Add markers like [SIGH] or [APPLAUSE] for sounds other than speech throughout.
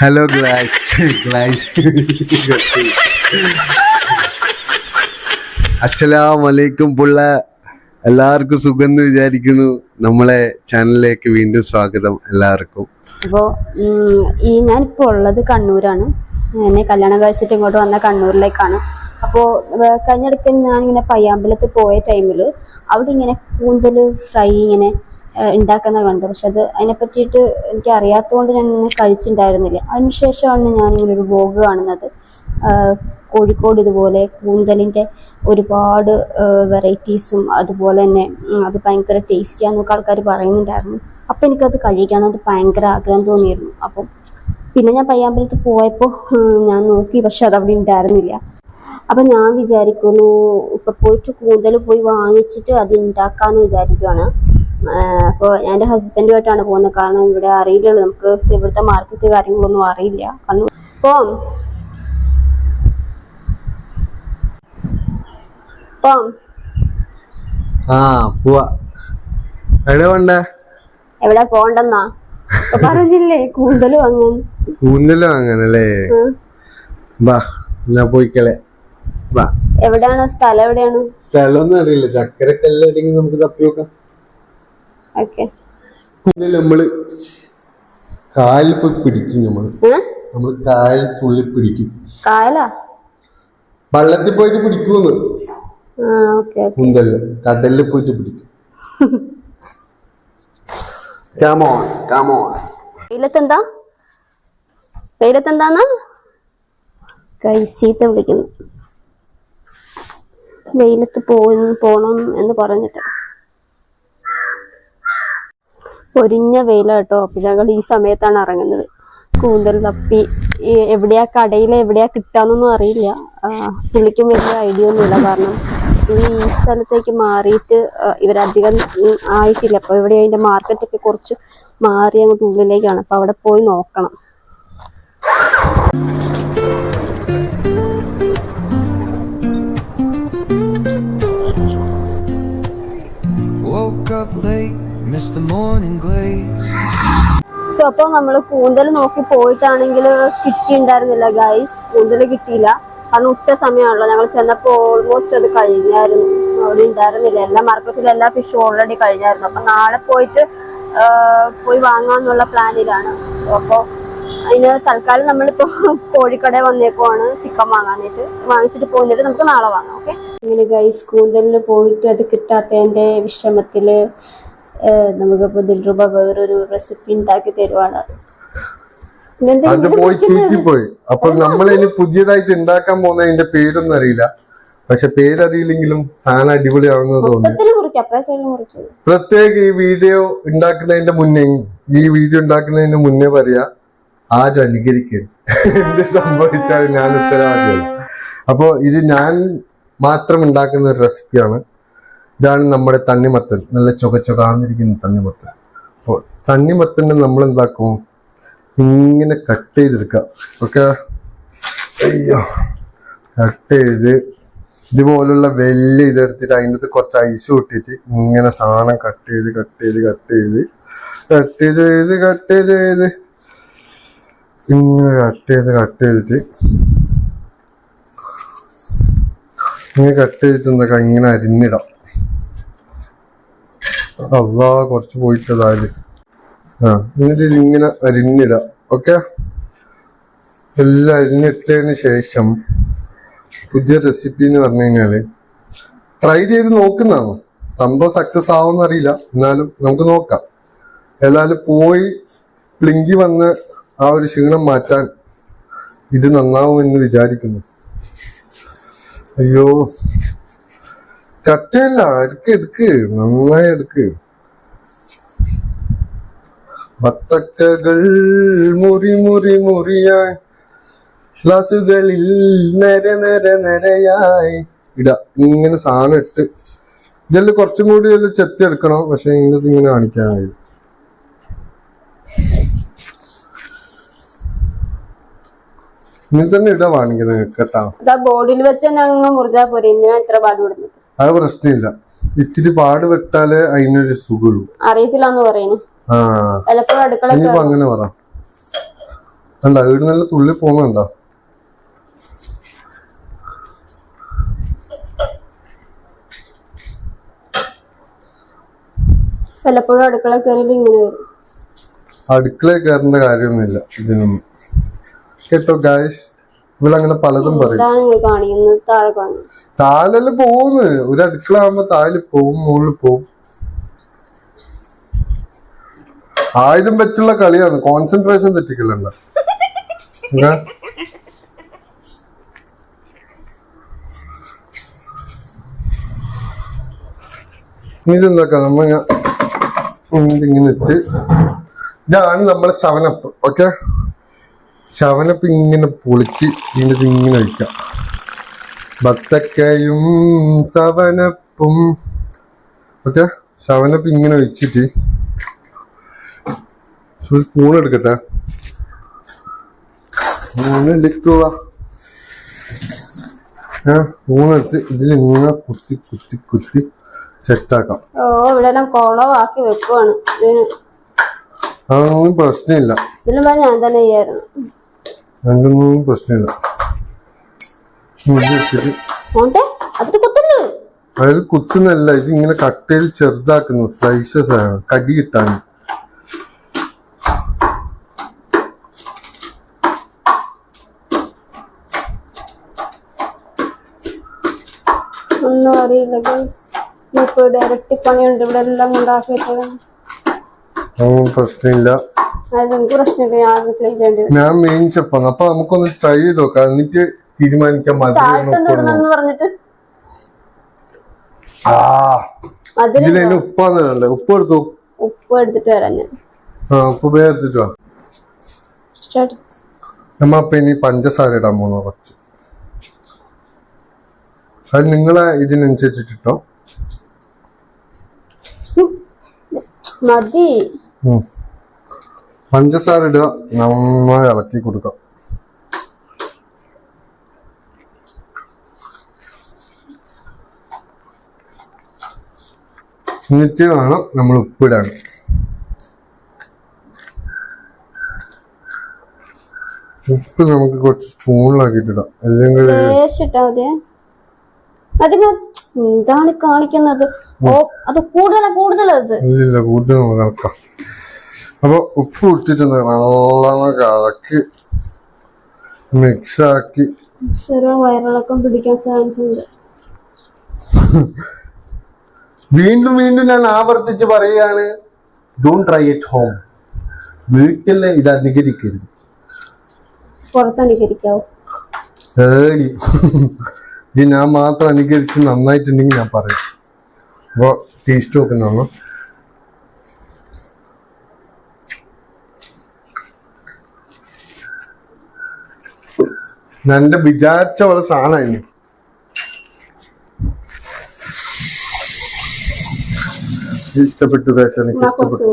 Hello glass glass അസ്സലാമലൈക്കും പുള്ള. എല്ലാവർക്കും സുഖം എന്ന് വിചാരിക്കുന്നു. നമ്മളെ ചാനലിലേക്ക് വീണ്ടും സ്വാഗതം എല്ലാവർക്കും. അപ്പോൾ ഈ ഞാനിപ്പോൾ ഉള്ളത് കണ്ണൂരാണ്. എന്നെ കല്യാണം കഴിച്ചിട്ട് ഇങ്ങോട്ട് വന്ന കണ്ണൂരിലേക്കാണ്. അപ്പോൾ കഴിഞ്ഞിടയ്ക്ക് ഞാനിങ്ങനെ പയ്യാമ്പലത്ത് പോയ ടൈമിൽ അവിടെ ഇങ്ങനെ കൂന്തൽ ഫ്രൈ ഇങ്ങനെ ഉണ്ടാക്കുന്ന കണ്ടു. പക്ഷെ അത് അതിനെ പറ്റിയിട്ട് എനിക്ക് അറിയാത്തതുകൊണ്ട് ഞാൻ ഇങ്ങനെ കഴിച്ചിട്ടുണ്ടായിരുന്നില്ല അതിനുശേഷമാണ് ഞാനിങ്ങനെ ഒരു വ്ലോഗ് കാണുന്നത്. കോഴിക്കോട് ഇതുപോലെ കൂന്തലിന്റെ ഒരുപാട് വെറൈറ്റീസും അതുപോലെ തന്നെ അത് ഭയങ്കര ടേസ്റ്റിയാന്നൊക്കെ ആൾക്കാർ പറയുന്നുണ്ടായിരുന്നു. അപ്പം എനിക്കത് കഴിക്കാൻ അത് ഭയങ്കര ആഗ്രഹം തോന്നിയിരുന്നു. അപ്പം പിന്നെ ഞാൻ പയ്യാമ്പലത്ത് പോയപ്പോൾ ഞാൻ നോക്കി. പക്ഷെ അത് അവിടെ ഉണ്ടായിരുന്നില്ല അപ്പം ഞാൻ വിചാരിക്കുന്നു ഇപ്പം പോയിട്ട് കൂടുതൽ പോയി വാങ്ങിച്ചിട്ട് അത് ഉണ്ടാക്കാമെന്ന് വിചാരിക്കുകയാണ് അപ്പോൾ എന്റെ ഹസ്ബൻഡുമായിട്ടാണ് പോകുന്നത്. കാരണം ഇവിടെ അറിയില്ലല്ലോ നമുക്ക് ഇവിടുത്തെ മാർക്കറ്റ് കാര്യങ്ങളൊന്നും അറിയില്ല. കണ്ണൂർ പോം. പോം. ആ പോവാ. എവിടെ വേണ്ടേ എവിടെ പോണ്ടെന്നാ? പറഞ്ഞില്ലേ കൂടുതൽ വാങ്ങാൻ. കൂന്തലും വാങ്ങാനല്ലേ. ബാ ഞാൻ പോയിക്കളെ. ബാ എവിടെയാണ്? സ്ഥലം എവിടെയാണ്? സ്ഥലമൊന്നും അറിയില്ല. ചക്കരക്കല്ല് എവിടെയെങ്കിലും നമുക്ക് തപ്പി നോക്കാം. കൂന്തൽ നമ്മൾ കാലിൽ പോയി പിടിക്കും നമ്മൾ. നമ്മൾ കാലിൽ തുള്ളി പിടിക്കും. കായലാ വള്ളത്തിൽ പോയിട്ട് പിടിക്കൂന്ന്. കൂന്തൽ കടലിൽ പോയിട്ട് പിടിക്കും. Come on come on വെയിലത്തെന്താ? വെയിലത്തെന്താന്നാ? കഴിച്ചീത്ത വിളിക്കുന്നു. വെയിലത്ത് പോയി പോണം എന്ന് പറഞ്ഞിട്ട്. പൊരിഞ്ഞ വെയില കേട്ടോ. അപ്പൊ ഞങ്ങൾ ഈ സമയത്താണ് ഇറങ്ങുന്നത്. കൂന്തൽ തപ്പി. എവിടെയാ കടയിൽ എവിടെയാ കിട്ടാന്നൊന്നും അറിയില്ല. പുള്ളിക്കും വലിയ ഐഡിയ ഒന്നുമില്ല. കാരണം ഈ ഈ സ്ഥലത്തേക്ക് മാറിയിട്ട് ഇവരധികം ആയിട്ടില്ല. അപ്പൊ ഇവിടെ അതിന്റെ മാർക്കറ്റൊക്കെ കുറച്ച് മാറി അങ്ങോട്ട് ഉള്ളിലേക്കാണ്. അപ്പൊ അവിടെ പോയി നോക്കണം. Woke up late, സോ അപ്പൊ നമ്മൾ കൂന്തൽ നോക്കി പോയിട്ടാണെങ്കിൽ കിട്ടിയിട്ടുണ്ടായിരുന്നില്ല ഗൈസ് കൂന്തൽ കിട്ടിയില്ല. കാരണം ഉച്ച സമയമാണല്ലോ ഞങ്ങൾ ചെന്നപ്പോ ഓൾമോസ്റ്റ് അത് കഴിഞ്ഞായിരുന്നു. അവിടെ ഉണ്ടായിരുന്നില്ല എല്ലാ മാർക്കറ്റിലും എല്ലാ ഫിഷും ഓൾറെഡി കഴിഞ്ഞായിരുന്നു. അപ്പൊ നാളെ പോയിട്ട് പോയി വാങ്ങാന്നുള്ള പ്ലാനിലാണ്. അപ്പൊ അതിന് തൽക്കാലം നമ്മളിപ്പോ [LAUGHS] കോഴിക്കട വന്നേക്കുവാണ് ചിക്കൻ വാങ്ങാനായിട്ട്. വാങ്ങിച്ചിട്ട് പോകുന്നിട്ട് നമുക്ക് നാളെ വാങ്ങാം ഓക്കെ ഇങ്ങനെ ഗൈസ് കൂന്തലിന് പോയിട്ട് അത് കിട്ടാത്തതിന്റെ വിഷമത്തിൽ ഏഹ് നമുക്കിപ്പോ ദിൽറുബ വേറൊരു റെസിപ്പി ഉണ്ടാക്കി തരുവാണ്. അത് പോയി ചീറ്റിപ്പോയി. അപ്പൊ നമ്മൾ ഇനി പുതിയതായിട്ട് ഉണ്ടാക്കാൻ പോകുന്നതിന്റെ പേരൊന്നും അറിയില്ല. പക്ഷെ പേരറിയില്ലെങ്കിലും സാധനം അടിപൊളിയാണെന്ന് തോന്നുന്നു. പ്രത്യേക ഈ വീഡിയോ ഉണ്ടാക്കുന്നതിന്റെ മുന്നേ ഈ വീഡിയോ ഉണ്ടാക്കുന്നതിന് മുന്നേ പറയാ ആരും അനുകരിക്കരുത്. എന്ത് സംഭവിച്ചാലും ഞാൻ ഉത്തരവാദിയല്ല. അപ്പോ ഇത് ഞാൻ മാത്രം ഉണ്ടാക്കുന്ന ഒരു റെസിപ്പിയാണ് ഇതാണ് നമ്മുടെ തണ്ണിമത്തൻ. നല്ല ചുക ചുകാന്നിരിക്കുന്ന തണ്ണിമത്തൻ. അപ്പോൾ തണ്ണിമത്തനെ നമ്മൾ എന്താക്കും ഇങ്ങനെ കട്ട് ചെയ്തെടുക്കുക. ഓക്കെ? അയ്യോ. കട്ട് ചെയ്ത് ഇതുപോലുള്ള വലിയ ഇതെടുത്തിട്ട് അതിന്റെ അകത്ത് കുറച്ച് ഐസ് കൂട്ടിയിട്ട് ഇങ്ങനെ സാധനം കട്ട് ചെയ്ത് കട്ട് ചെയ്ത് കട്ട് ചെയ്ത് കട്ട് ചെയ്ത് കട്ട് ചെയ്ത് ചെയ്ത് ഇങ്ങനെ കട്ട് ചെയ്ത് കട്ട് ചെയ്തിട്ട് ഇങ്ങനെ കട്ട് ചെയ്തിട്ട് എന്താ ഇങ്ങനെ അരിഞ്ഞിടാം. അള്ളാ കുറച്ച് പോയിട്ടതായത് ആ എന്നിട്ട് ഇങ്ങനെ അരിഞ്ഞിട ഓക്കെ? എല്ലാം അരിഞ്ഞിട്ടതിന് ശേഷം പുതിയ റെസിപ്പി എന്ന് പറഞ്ഞു കഴിഞ്ഞാൽ ട്രൈ ചെയ്ത് നോക്കുന്നതാണ്. സംഭവം സക്സസ് ആവുമെന്ന് അറിയില്ല. എന്നാലും നമുക്ക് നോക്കാം. ഏതായാലും പോയി പ്ലിങ്കി വന്ന് ആ ഒരു ക്ഷീണം മാറ്റാൻ ഇത് നന്നാവും എന്ന് വിചാരിക്കുന്നു. അയ്യോ. കട്ടയല്ല എടുക്ക് എടുക്ക് നന്നായി എടുക്ക് ബത്തക്കകൾ മുറി മുറി മുറിയായി ഗ്ലാസുകളിൽ നര നര നരയായി. ഇട ഇങ്ങനെ സാധനം ഇട്ട്. ഇതെല്ലാം കുറച്ചും കൂടി ഇതിൽ ചെത്തി എടുക്കണം പക്ഷെ ഇതിനകത്ത് ഇങ്ങനെ കാണിക്കാനായി. ഇങ്ങനെ തന്നെ ഇട വാങ്ങിക്കുന്നത് കേട്ടാ. ബോർഡിൽ വെച്ച് തന്നെ അങ്ങ് മുറിച്ചാ പോരെ ഇത്ര പാടുപെടുന്നത് അത് പ്രശ്നമില്ല. ഇച്ചിരി പാട് വെട്ടാലേ അതിനൊരു സുഖമുള്ളൂ. അറിയത്തില്ല എന്ന് പറയുന്നു ഇനിയിപ്പോ അങ്ങനെ പറ. അല്ല വീട് നല്ല തുള്ളി പോകുന്നുണ്ടോ അടുക്കള ഇങ്ങനെ വരും. അടുക്കള കയറേണ്ട കാര്യൊന്നുമില്ല ഇതിനൊന്നും കേട്ടോ ഗായ്സ് ഇവളങ്ങനെ പലതും പറയും. താഴെല്ലാം പോകുന്നു ഒരു അടുക്കള ആകുമ്പോ താഴെ പോവും മുകളിൽ പോവും. ആയുധം വെച്ചുള്ള കളിയാണ്. കോൺസെൻട്രേഷൻ തെറ്റിക്കലുണ്ട് ഇതെന്താക്കാം? നമ്മ ഞാൻ ഇതിങ്ങനെ ഇട്ട് ഇതാണ് നമ്മുടെ ശവനപ്പ് ഓക്കെ ശവനപ്പ് ഇങ്ങനെ പൊളിച്ച് ഇതിന്റെ ഇങ്ങനെ വയ്ക്കാം ബത്തക്കയും ശവനപ്പും ഓക്കെ? ശവനപ്പ് ഇങ്ങനെ വെച്ചിട്ട് സ്പൂൺ എടുക്കട്ടെ. സ്പൂൺ എടുക്കുക ഊണെടുത്ത് ഇതിൽ ഇങ്ങനെ കുത്തി കുത്തി കുത്തി സെറ്റാക്കാം. ഓ ഇവിടെ കുളവാക്കി വെക്കുവാണ്. അതൊന്നും പ്രശ്നമില്ല. ഇതിലും ഞാൻ തന്നെ ചെയ്യായിരുന്നു. അതിനൊന്നും പ്രശ്നമില്ല. അതിൽ കുത്തുന്നല്ല ഇത് ഇങ്ങനെ കട്ട് ചെയ്ത് ചെറുതാക്കുന്നു സ്ലൈസസ് ആണ് കടി കിട്ടാൻ. ഒന്നും അറിയില്ല ഗൈസ് ഡയറക്റ്റ് പണിയുണ്ട് ഇവിടെ എല്ലാം വെച്ചത് അതൊന്നും പ്രശ്നമില്ല ഞാൻ മെയിൻ ഷെഫാണ് അപ്പൊ നമുക്കൊന്ന് ട്രൈ ചെയ്ത് നോക്കാം. എന്നിട്ട് തീരുമാനിക്കാം. മതി ആ ഇതിലതിന് ഉപ്പാന്നല്ലേ ഉപ്പ് എടുത്തു? ഉപ്പ് എടുത്തിട്ട് വരാം ഞാൻ. ആ ഉപ്പ് വേറെ എടുത്തിട്ട് വാ. നമ്മ അപ്പൊ ഇനി പഞ്ചസാര ഇടാൻ പോകുന്നു കുറച്ച്. അത് നിങ്ങളെ ഇതിനനുസരിച്ചിട്ടോ മതി. പഞ്ചസാര ഇടുക നന്നായി ഇളക്കി കൊടുക്കാം എന്നിട്ട് വേണം നമ്മൾ ഉപ്പിടാൻ ഉപ്പ് നമുക്ക് കുറച്ച് സ്പൂണിലാക്കിട്ടിടാം അല്ലെങ്കിൽ എന്താണ് കാണിക്കുന്നത്? അത് കൂടുതലാ കൂടുതലത് ഇല്ല കൂടുതൽ നമുക്ക് ഇളക്കാം. അപ്പൊ ഉപ്പ് ഇട്ടിട്ട് നല്ലോണം കലക്കി മിക്സാക്കി. വയറിളക്കം പിടിക്കാൻ ചാൻസ് ഉണ്ട് വീണ്ടും വീണ്ടും ഞാൻ ആവർത്തിച്ച് പറയുകയാണ്. ഡോൺ ട്രൈ ഇറ്റ് ഹോം വീട്ടിൽ ഇത് അനുകരിക്കരുത്. ഇത് ഞാൻ മാത്രം അനുകരിച്ച് നന്നായിട്ടുണ്ടെങ്കിൽ ഞാൻ പറയാം. അപ്പോൾ ടേസ്റ്റ് നോക്കുന്നതാണ് എന്റെ വിചാരിച്ച പോലെ സാധനമായിരുന്നു ഇഷ്ടപ്പെട്ടു കേട്ടോ എനിക്ക് ഇഷ്ടപ്പെട്ടു.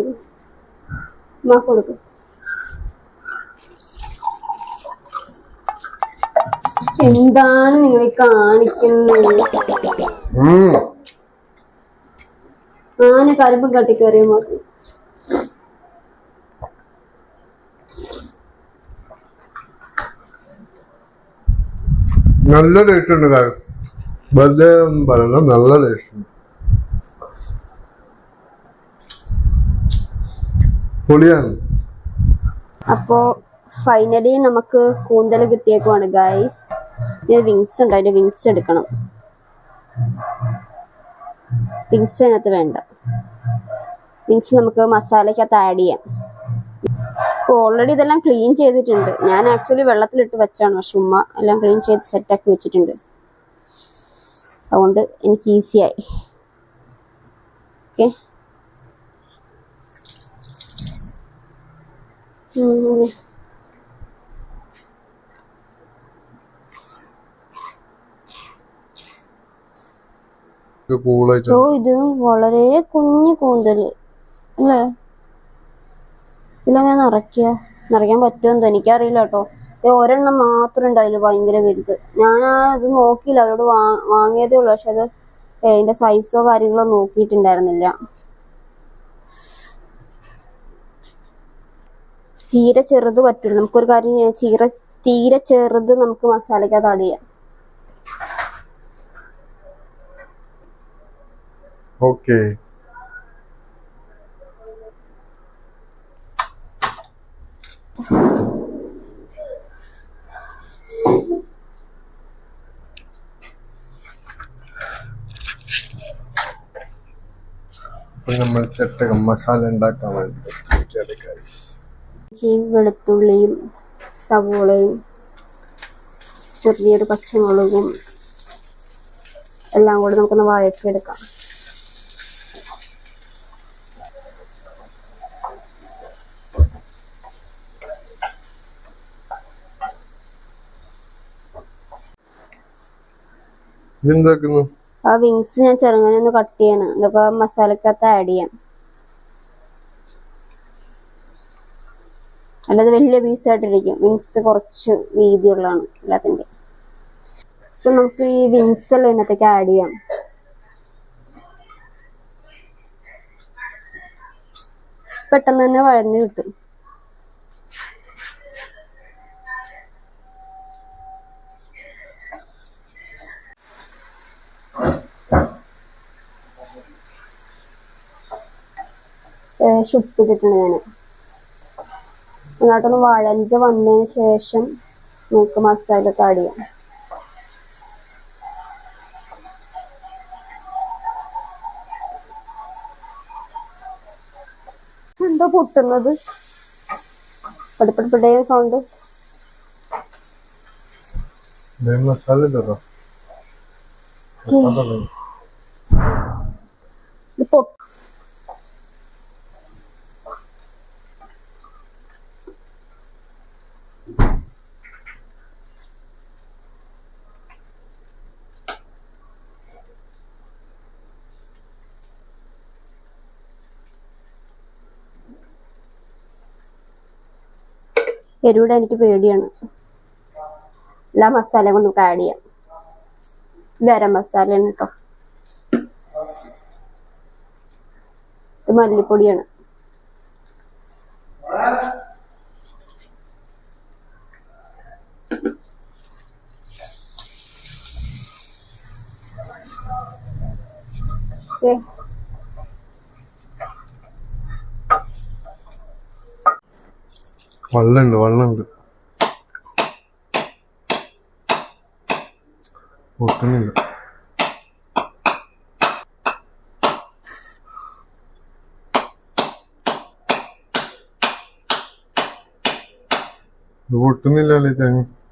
എന്താണ് നിങ്ങൾ കാണിക്കുന്നത്. ആന കരിമ്പും കട്ടിക്കറിയും മതി നല്ല ടേസ്റ്റ് ഉണ്ട് കാര്യം വെറുതെ ഒന്നും നല്ല ടേസ്റ്റ് ഉണ്ട്. പൊളിയാണ്. അപ്പോ ഫൈനലി നമുക്ക് കൂന്തൽ കിട്ടിയേക്കുവാണ് ഗൈസ് വിങ്സ് ഉണ്ട് അതിന്റെ വിങ്സ് എടുക്കണം. വിങ്സ് അതിനകത്ത് വേണ്ട. വിങ്സ് നമുക്ക് മസാലയ്ക്കകത്ത് ആഡ് ചെയ്യാം. ഓൾറെഡി ഇതെല്ലാം ക്ലീൻ ചെയ്തിട്ടുണ്ട്. ഞാൻ ആക്ച്വലി വെള്ളത്തിലിട്ട് വെച്ചാണ്. പക്ഷെ ഉമ്മ എല്ലാം ക്ലീൻ ചെയ്ത് സെറ്റാക്കി വെച്ചിട്ടുണ്ട്. അതുകൊണ്ട് എനിക്ക് ഈസിയായി ഓക്കെ ഓ ഇത് വളരെ കുഞ്ഞു കൂന്തൽ. അല്ലേ? ഇതിലെങ്ങനെ നിറയ്ക്കുക. നിറയ്ക്കാൻ പറ്റുമെന്ന് എനിക്കറിയില്ല കേട്ടോ. ഒരെണ്ണം മാത്രം ഉണ്ടായില്ല ഭയങ്കര വലുത്. ഞാൻ ഇത് നോക്കിയില്ല. അവരോട് വാ വാങ്ങിയതേ ഉള്ളൂ. പക്ഷെ അത് അതിന്റെ സൈസോ കാര്യങ്ങളോ നോക്കിയിട്ടുണ്ടായിരുന്നില്ല. തീരെ ചെറുത് പറ്റില്ല നമുക്കൊരു കാര്യം ചീര തീരെ ചെറുത് നമുക്ക് മസാലയ്ക്കകത്ത് ആഡ് ചെയ്യാം. ഓക്കെ നമ്മൾ ചട്ടകം മസാല ഉണ്ടാക്കാൻ വേണ്ടി വെളുത്തുള്ളിയും സവോളയും ചെറിയൊരു പച്ചമുളകും എല്ലാം കൂടി നമുക്കൊന്ന് വഴറ്റിയെടുക്കാം. ഇതെന്താക്കുന്നു? ആ വിങ്സ് ഞാൻ ചെറുങ്ങനെ ഒന്ന് കട്ട് ചെയ്യണം. ഇതൊക്കെ മസാലക്കകത്ത് ആഡ് ചെയ്യാം. അല്ലാതെ വലിയ പീസ് ആയിട്ടിരിക്കും. വിങ്സ് കുറച്ച് വീതിയുള്ളതാണ് എല്ലാത്തിന്റെ സോ നമുക്ക് ഈ വിങ്സ് എല്ലാം ഇതിനകത്തേക്ക് ആഡ് ചെയ്യാം. പെട്ടെന്ന് തന്നെ വഴഞ്ഞു കിട്ടും. ശേഷം ഉപ്പിട്ടിട്ടുണ്ട് ഞാൻ എന്നിട്ടൊന്ന് വഴഞ്ഞ് വന്നതിന് ശേഷം നമുക്ക് മസാല ആഡ് ചെയ്യാം. എന്താ പൊട്ടുന്നത്? പടിപ്പടിപ്പടേ സൗണ്ട് മസാല ഇല്ലല്ലോ. എരിവിടെ എനിക്ക് പേടിയാണ്. എല്ലാ മസാല കൊണ്ട് ആഡ് ചെയ്യാം. ഗരം മസാലയാണ് കേട്ടോ ഇത് മല്ലിപ്പൊടിയാണ്. വെള്ളമുണ്ട് വെള്ളമുണ്ട് പൊട്ടുന്നില്ല. ഇത് പൊട്ടുന്നില്ലല്ലേ തേങ്ങ വെള്ളം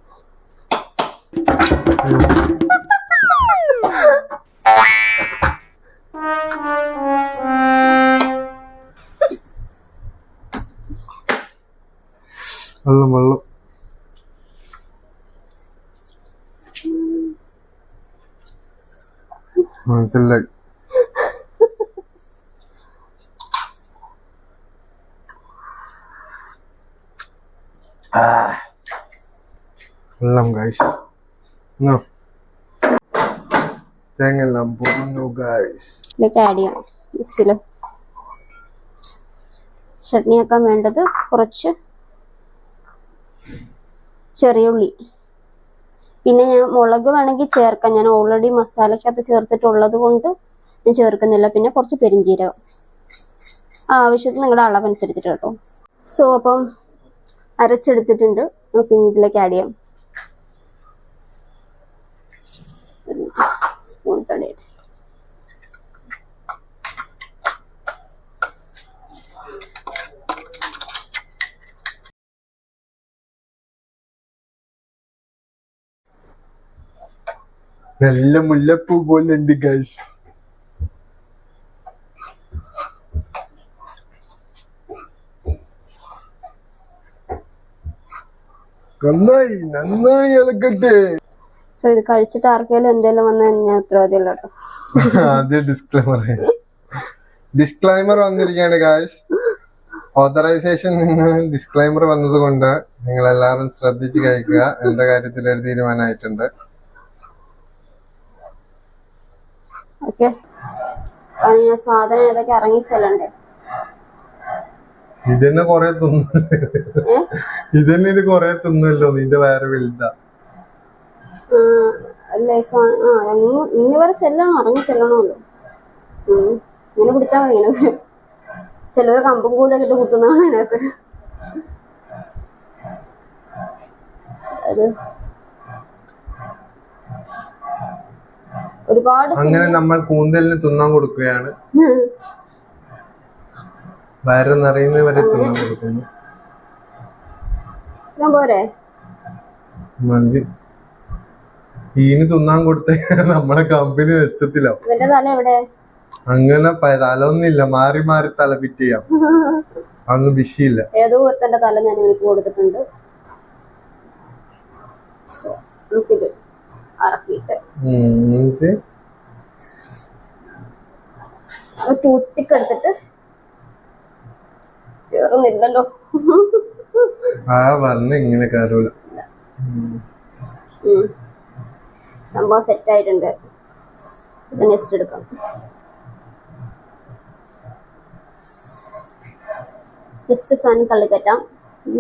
മനസ്സിലായി വെള്ളം ഗൈസ് തേങ്ങ എല്ലാം പോകുന്നു ഗൈസ് ഇതിലേക്ക് ആഡ് ചെയ്യാം മിക്സിയിൽ ചട്നി വേണ്ടത് കുറച്ച് ചെറിയ ഉള്ളി. പിന്നെ ഞാൻ മുളക് വേണമെങ്കിൽ ചേർക്കാം. ഞാൻ ഓൾറെഡി മസാലയ്ക്കകത്ത് ചേർത്തിട്ടുള്ളത് കൊണ്ട് ഞാൻ ചേർക്കുന്നില്ല. പിന്നെ കുറച്ച് പെരിഞ്ചീരകം. ആവശ്യത്തിന് നിങ്ങളുടെ അളവനുസരിച്ചിട്ട് കേട്ടോ. സോ അപ്പം അരച്ചെടുത്തിട്ടുണ്ട്. നമുക്ക് ഇതിലേക്ക് ആഡ് ചെയ്യാം സ്പൂൺ കടയിട്ട് നല്ല മുല്ലപ്പൂ പോലെ ഉണ്ട് ഗൈസ് നന്നായി നന്നായി ഇളക്കട്ടെ. സോ ഇത് കഴിച്ചിട്ട് ആർക്കെങ്കിലും എന്തെങ്കിലും വന്നാൽ ഞാൻ ഉത്തരവാദിയല്ലോ ആദ്യം ഡിസ്ക്ലൈമർ ഡിസ്ക്ലൈമർ വന്നിരിക്കുകയാണ് ഗായ്സ് ഓതറൈസേഷൻ നിന്ന് ഡിസ്ക്ലൈമർ വന്നത് കൊണ്ട് നിങ്ങൾ എല്ലാവരും ശ്രദ്ധിച്ചു കഴിക്കുക. എന്റെ കാര്യത്തിൽ ഒരു തീരുമാനമായിട്ടുണ്ട്. കാരണം ഞാൻ സാധനം ഇതൊക്കെ ഇറങ്ങി ചെല്ലണ്ടേ? ഇതന്നെ കൊറേ തിന്നു? ഇതന്നെ ഇത് കൊറേ തിന്നല്ലോ നിന്റെ വയറ് വലുതാ. ഇന്ന് അല്ലേ വരെ ചെല്ലണം ഇറങ്ങി ചെല്ലണമല്ലോ. ഇങ്ങനെ പിടിച്ചാ മതി ഇങ്ങനെ ചിലവർ കമ്പും കൂലൊക്കെ ഇട്ട് കുത്തുന്നതാണ് അതിനകത്ത്. അത് ഒരുപാട് അങ്ങനെ നമ്മൾ കൂന്തലിന് തിന്നാൻ കൊടുക്കുകയാണ്. വയറ് നിറയുന്നവരെ തിന്നാൻ കൊടുക്കുന്നു. ഞാൻ പോരെ? മതി ഈന് തിന്നാൻ കൊടുത്ത [LAUGHS] നമ്മളെ കമ്പനി നഷ്ടത്തിലാവും ഇവന്റെ തല എവിടെ? അങ്ങനെ തലൊന്നില്ല മാറി മാറി തല ഫിറ്റ് ചെയ്യാം. അന്ന് വിഷയില്ല ഏതോ ഒരുത്തന്റെ തല ഞാൻ ഇവർക്ക് കൊടുത്തിട്ടുണ്ട്. നമുക്കിത് അറക്കിയിട്ട്. ടൂത്ത് പിക്ക് എടുത്തിട്ട് കേറുന്നില്ലല്ലോ. ആ ഇങ്ങനെ കയറൂല. സംഭവം സെറ്റ് ആയിട്ടുണ്ട് നെക്സ്റ്റ് എടുക്കാം. ജസ്റ്റ് സാധനം തള്ളിക്കറ്റാം.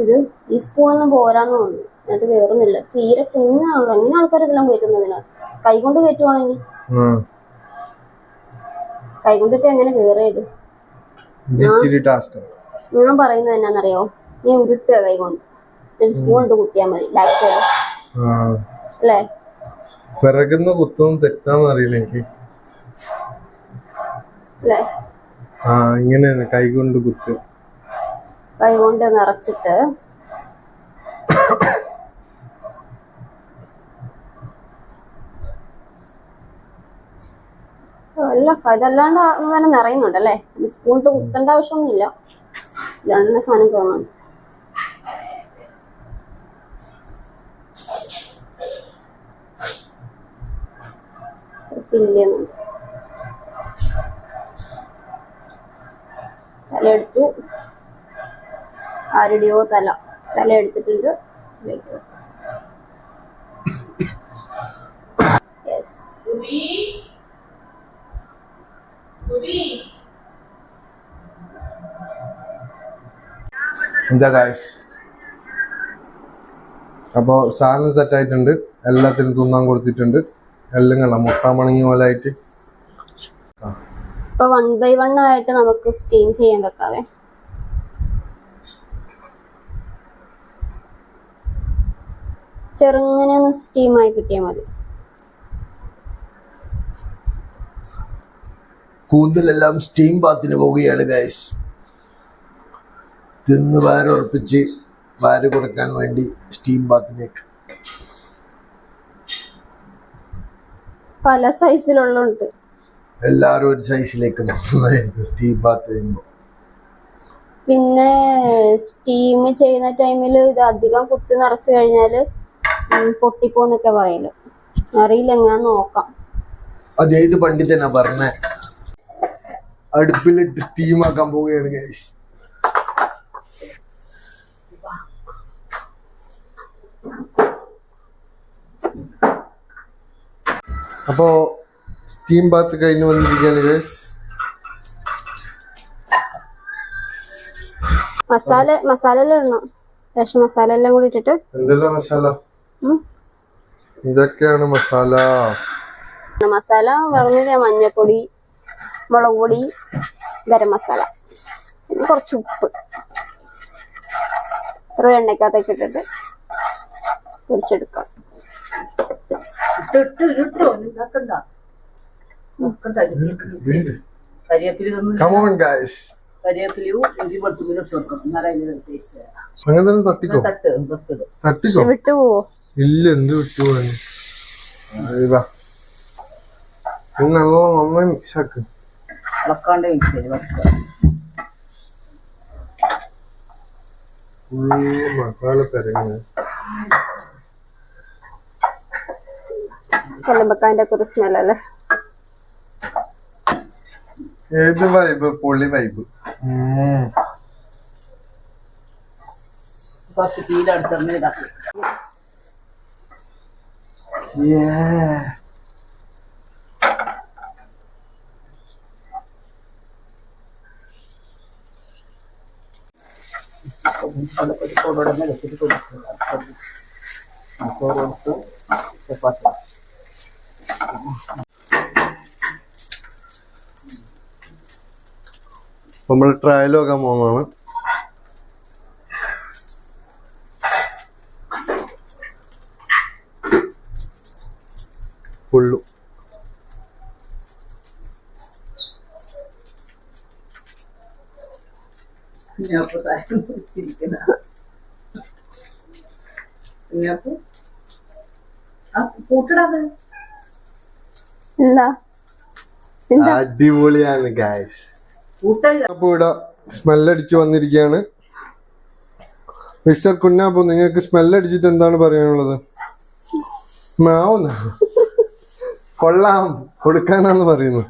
ഇത് ഈ സ്പൂണൊന്നും പോരാന്ന് തോന്നി അത് കയറുന്നില്ല തീരെ കുഞ്ഞാണല്ലോ എങ്ങനെ ആൾക്കാർ ഇതെല്ലാം കയറ്റുന്നതിനകത്ത് കൈകൊണ്ട് കയറ്റുവാണെങ്കിൽ കൈകൊണ്ടിട്ട് എങ്ങനെ കയറിയത് ഞാൻ പറയുന്നത് എന്നാന്നറിയോ? നീ ഉരുട്ടുക കൈകൊണ്ട്. എന്നിട്ട് സ്പൂൺ ഇട്ട് കുത്തിയാൽ മതി. ആ. അല്ലേ? പിറകുന്ന കുത്തൊന്നും തെറ്റാന്ന് അറിയില്ല എനിക്ക്. ആ ഇങ്ങനെയാണ് കൈകൊണ്ട് കുത്ത്. കൈകൊണ്ട് നിറച്ചിട്ട്. അല്ല ഇതല്ലാണ്ട് അങ്ങനെ നിറയുന്നുണ്ട് അല്ലേ സ്പൂണിട്ട് കുത്തേണ്ട ആവശ്യമൊന്നുമില്ല. രണ്ട് സാധനം കയറുന്നുണ്ട് ഫില്ല് ചെയ്യുന്നുണ്ട്. തല എടുത്തു ആരുടെയോ തല. തല എടുത്തിട്ടുണ്ട് ഇതിലേക്ക് എന്താ കാശ് അപ്പോൾ സാധനം സെറ്റായിട്ടുണ്ട് എല്ലാത്തിനും തിന്നാൻ കൊടുത്തിട്ടുണ്ട്. എല്ലാം കണ്ടോ മുട്ട മണങ്ങി പോലെ ആയിട്ട്. ഇപ്പൊ വൺ ബൈ വൺ ആയിട്ട് നമുക്ക് സ്റ്റീം ചെയ്യാൻ വെക്കാവേ. ചെറുങ്ങനെ ഒന്ന് സ്റ്റീമായി കിട്ടിയാൽ മതി. കൂന്തലെല്ലാം സ്റ്റീം ബാത്തിന് പോവുകയാണ് ഗൈസ് തിന്ന് വാരുറപ്പിച്ച് വാര് കൊടുക്കാൻ വേണ്ടി സ്റ്റീം ബാത്തിലേക്ക് പല സൈസിലുള്ളുണ്ട് എല്ലാവരും ഒരു സൈസിലേക്ക് മാറുന്നതായിരിക്കും സ്റ്റീം ബാത്ത് ചെയ്യുമ്പോൾ. പിന്നെ സ്റ്റീം ചെയ്യുന്ന ടൈമിൽ ഇത് അധികം കുത്തി നിറച്ചു കഴിഞ്ഞാൽ പൊട്ടിപ്പോന്നൊക്കെ പറയൽ. അറിയില്ല എങ്ങനെ നോക്കാം. അത് ഏത് തന്നെ പറഞ്ഞേ? അടുപ്പിലിട്ട് സ്റ്റീം ആക്കാൻ പോവുകയാണ് ഗൈസ് അപ്പോ സ്റ്റീം ബാത്ത് കഴിഞ്ഞ് വന്നിരിക്കുകയാണ് ഗൈസ് മസാല മസാല എല്ലാം ഇടണം? റേഷൻ മസാല എല്ലാം കൂടി ഇട്ടിട്ട്? എന്തെല്ലാം മസാല? ഇതൊക്കെയാണ് മസാല. മസാല പറഞ്ഞില്ല മഞ്ഞപ്പൊടി മുളക് പൊടി ഗരം മസാല. പിന്നെ കുറച്ച് ഉപ്പ്. ഒരു എണ്ണയ്ക്കകത്തേക്ക് ഇട്ടിട്ട് പൊരിച്ചെടുക്കാം ഇട്ട് ഇട്ടോ ഉണ്ടാക്കണ്ട നോക്കണ്ട കരിവേപ്പില ഇതൊന്നും കമോൺ ഗൈസ് കരിവേപ്പിലയും ഇഞ്ചി വെളുത്തുള്ളിയും ഇട്ട് വെക്കണം എന്നാലേ അതിന്റെ ടേസ്റ്റ് അങ്ങനെ തന്നെ തട്ടിക്കോ? തട്ട് തട്ടിടും തട്ടിക്കോ? വിട്ടു പോവോ? ഇല്ല എന്ത് വിട്ടു പോകാൻ ഇതാ. ഇത് നല്ല നന്നായി മിക്സ് ആക്ക്. ഇളക്കാണ്ട് മിക്സ് ചെയ്ത് വെക്കുക ഫുള്ള് മസാല പെരങ്ങ കൊല്ലമ്പക്കാന്റെ ഒക്കെ ഒരു സ്മെല്ലല്ലേ ഏത് വൈബ് പൊളി വൈബ് കുറച്ച് തീയിലടുത്തറിഞ്ഞ് ഇതാക്കി. കൊടുത്ത് ചപ്പാത്തി നമ്മൾ ട്രയൽ വെക്കാൻ പോകുന്നതാണ് ആ കൂട്ടിടാതെ എന്താ? അടിപൊളിയാണ് ഗായ്സ് അപ്പൊ ഇവിടെ സ്മെല്ലടിച്ചു വന്നിരിക്കുകയാണ് മിസ്റ്റർ കുഞ്ഞാപ്പു നിങ്ങൾക്ക് സ്മെല്ലടിച്ചിട്ട് എന്താണ് പറയാനുള്ളത്? മാവുന്ന? കൊള്ളാം. കൊടുക്കാനാന്ന് പറയുന്നു.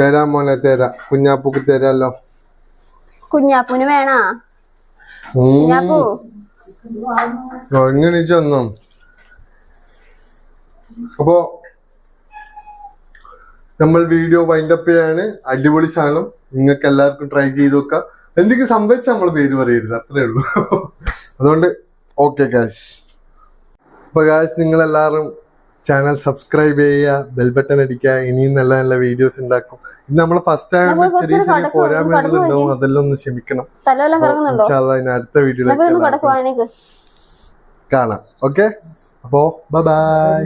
തരാം മോനെ തരാ. കുഞ്ഞാപ്പൂക്ക് തരാല്ലോ കുഞ്ഞാപ്പൂന് വേണോ. കുഞ്ഞാപ്പൂ. ഒഴിഞ്ഞെണീച്ച് വന്നോ അപ്പോ നമ്മൾ വീഡിയോ വൈൻഡപ്പ് ചെയ്യാണ്. അടിപൊളി സാധനം. നിങ്ങൾക്ക് എല്ലാവർക്കും ട്രൈ ചെയ്ത് നോക്കാം. എന്തെങ്കിലും സംഭവിച്ച നമ്മൾ പേര് പറയരുത്. അത്രേ ഉള്ളൂ. അതുകൊണ്ട് ഓക്കെ ഗായ്സ് അപ്പൊ കാശ് നിങ്ങൾ എല്ലാവരും ചാനൽ സബ്സ്ക്രൈബ് ചെയ്യുക ബെൽ ബട്ടൺ അടിക്കുക. ഇനിയും നല്ല നല്ല വീഡിയോസ് ഉണ്ടാക്കും. ഇത് നമ്മൾ ഫസ്റ്റ് ആണ് ചെറിയ ചെറിയ പോരാൻ പോരായ്മകളുണ്ടാവും അതെല്ലാം ഒന്ന് ക്ഷമിക്കണം. ഇനി അടുത്ത വീഡിയോ വീഡിയോയിലേക്ക് കാണാം. ഓക്കെ അപ്പോ ബൈ